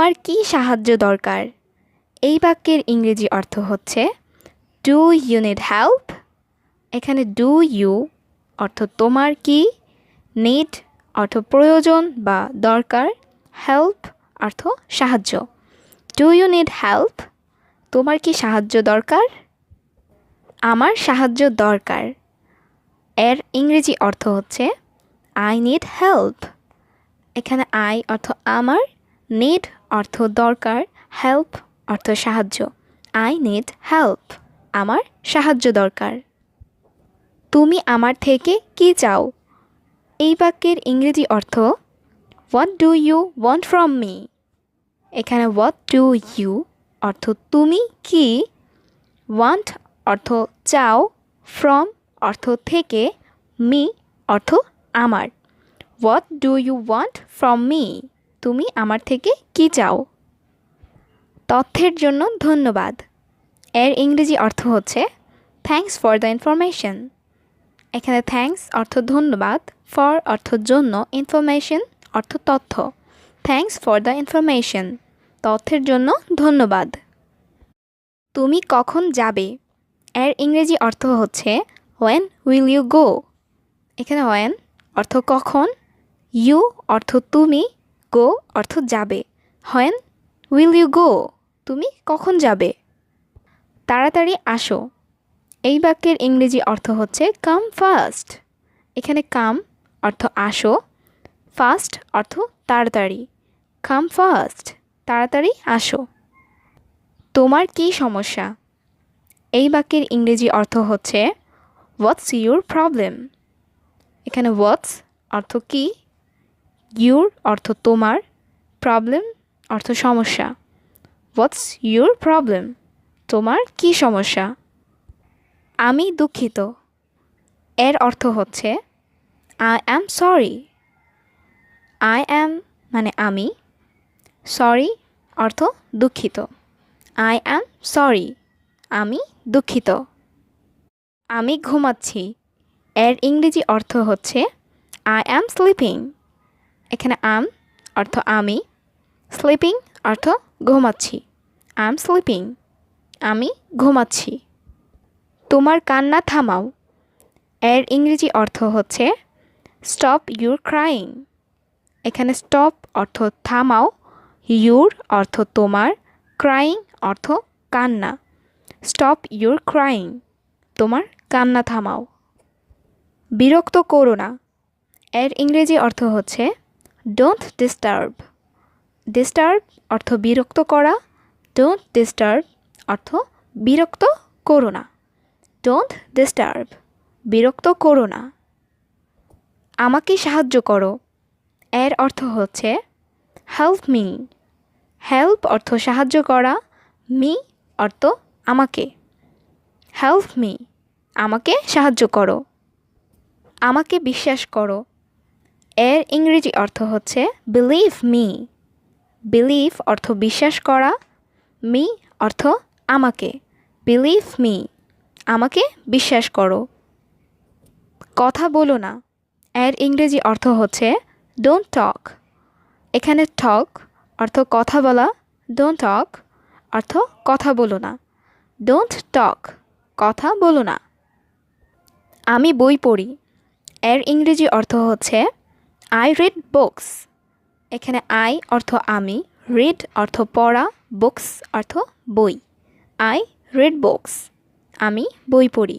তোমার কি সাহায্য দরকার? এই বাক্যের ইংরেজি অর্থ হচ্ছে ডু ইউ নিড হেল্প এখানে ডু ইউ অর্থ তোমার কি নিড অর্থ প্রয়োজন বা দরকার হেল্প অর্থ সাহায্য। ডু ইউ নিড হেল্প তোমার কি সাহায্য দরকার? আমার সাহায্য দরকার। এর ইংরেজি অর্থ হচ্ছে আই নিড হেল্প এখানে আই অর্থ আমার নিড অর্থ দরকার হেল্প অর্থ সাহায্য। আই নিড হেল্প আমার সাহায্য দরকার। তুমি আমার থেকে কি চাও? এই বাক্যের ইংরেজি অর্থ what do you want from me এখানে হোয়াট ডু ইউ অর্থ তুমি কি? ওয়ান্ট অর্থ চাও। ফ্রম অর্থ থেকে। মি অর্থ আমার। What do you want from me তুমি আমার থেকে কি চাও? তথ্যের জন্য ধন্যবাদ। এর ইংরেজি অর্থ হচ্ছে থ্যাঙ্কস ফর দ্য ইনফরমেশন এখানে থ্যাঙ্কস অর্থ ধন্যবাদ ফর অর্থ জন্য ইনফরমেশন অর্থ তথ্য। থ্যাঙ্কস ফর দ্য ইনফরমেশন তথ্যের জন্য ধন্যবাদ। তুমি কখন যাবে? এর ইংরেজি অর্থ হচ্ছে ওয়েন উইল ইউ গো এখানে ওয়েন অর্থ কখন ইউ অর্থ তুমি গো অর্থ যাবে। When, will you go? তুমি কখন যাবে? তাড়াতাড়ি আসো। এই বাক্যের ইংরেজি অর্থ হচ্ছে কাম ফাস্ট এখানে কাম অর্থ আসো ফাস্ট অর্থ তাড়াতাড়ি। কাম ফাস্ট তাড়াতাড়ি আসো। তোমার কি সমস্যা? এই বাক্যের ইংরেজি অর্থ হচ্ছে হোয়াটস ইউর প্রবলেম এখানে হোয়াটস অর্থ কি? ইউর অর্থ তোমার প্রবলেম অর্থ সমস্যা। হোয়াটস ইউর প্রবলেম তোমার কি সমস্যা? আমি দুঃখিত। এর অর্থ হচ্ছে I am sorry I am মানে আমি। সরি অর্থ দুঃখিত। আই অ্যাম সরি আমি দুঃখিত। আমি ঘুমাচ্ছি। এর ইংরেজি অর্থ হচ্ছে আই অ্যাম স্লিপিং এখানে আম, অর্থ আমি। স্লিপিং, অর্থ ঘুমাচ্ছি। আম স্লিপিং, আমি ঘুমাচ্ছি। তোমার কান্না থামাও। এর ইংরেজি অর্থ হচ্ছে স্টপ ইউর ক্রাইং এখানে স্টপ অর্থ থামাও। ইউর অর্থ তোমার। ক্রাইং অর্থ কান্না। স্টপ ইউর ক্রাইং তোমার কান্না থামাও। বিরক্ত করো না। এর ইংরেজি অর্থ হচ্ছে ডোন্ট ডিস্টার্ব ডিস্টার্ব অর্থ বিরক্ত করা। ডোন্ট ডিস্টার্ব অর্থ বিরক্ত করো না। ডোন্ট ডিস্টার্ব বিরক্ত করো না। আমাকে সাহায্য করো। এর অর্থ হচ্ছে হেল্প মি হেল্প অর্থ সাহায্য করা। মি অর্থ আমাকে। হেল্প মি আমাকে সাহায্য করো। আমাকে বিশ্বাস করো। এর ইংরেজি অর্থ হচ্ছে বিলিভ মি বিলিভ অর্থ বিশ্বাস করা মি অর্থ আমাকে বিলিভ মি আমাকে বিশ্বাস করো। কথা বলো না। এর ইংরেজি অর্থ হচ্ছে ডোন্ট টক এখানে টক অর্থ কথা বলা ডোন্ট টক অর্থ কথা বলো না ডোন্ট টক কথা বলো না। আমি বই পড়ি। এর ইংরেজি অর্থ হচ্ছে আই রিড বুকস এখানে আই অর্থ আমি রিড অর্থ পড়া বুকস অর্থ বই. আই রিড বুকস আমি বই পড়ি।